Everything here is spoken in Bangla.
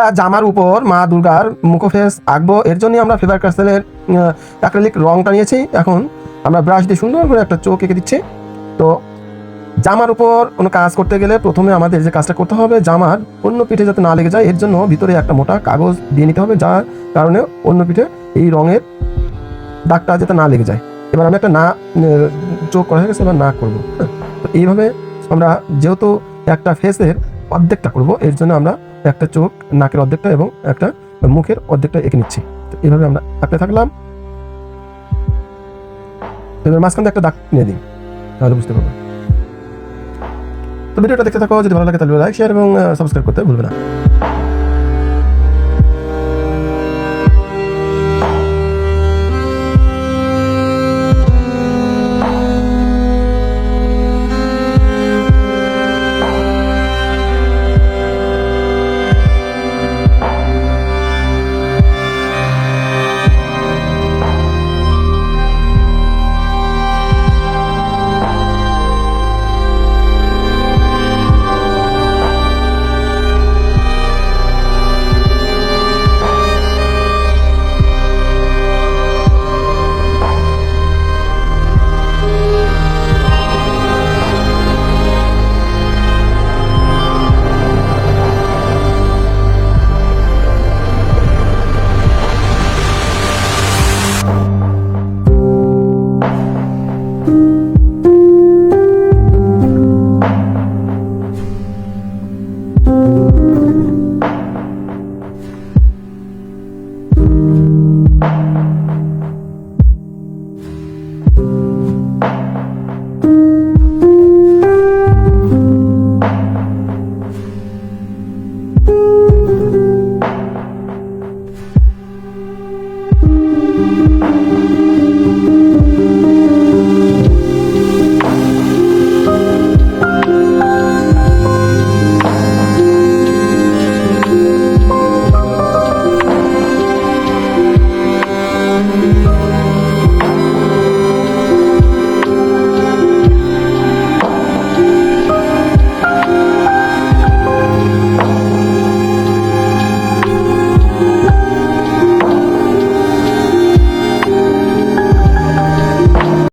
হ্যাঁ জামার উপর মা দুর্গার মুখোফেস আঁকবো। এর জন্যই আমরা ফেভার ক্যাসেলের অ্যাক্রেলিক রংটা নিয়েছি। এখন আমরা ব্রাশ দিয়ে সুন্দর করে একটা চোখ এঁকে দিচ্ছি। তো জামার উপর কোনো কাজ করতে গেলে প্রথমে আমাদের যে কাজটা করতে হবে, জামার অন্য পিঠে যাতে না লেগে যায়, এর জন্য ভিতরে একটা মোটা কাগজ দিয়ে নিতে হবে, যার কারণে অন্য পিঠে এই রঙের দাগটা যাতে না লেগে যায়। এবার আমি একটা না চোখ করা হয়ে গেছে, এবার না করব। তো এইভাবে আমরা যেহেতু একটা ফেসের অর্ধেকটা করব। এর জন্য আমরা একটা চোখ, নাকের অর্ধেকটা এবং একটা মুখের অর্ধেকটা এঁকে নিচ্ছি। তো এইভাবে আমরা আঁকতে থাকলাম। এবার মাঝখান একটা দাগ নিয়ে দিই তাহলে বুঝতে পারব। তো ভিডিওটা দেখতে থাকো, যদি ভালো লাগে তাহলে লাইক শেয়ার এবং সাবস্ক্রাইব করতে ভুলবে না।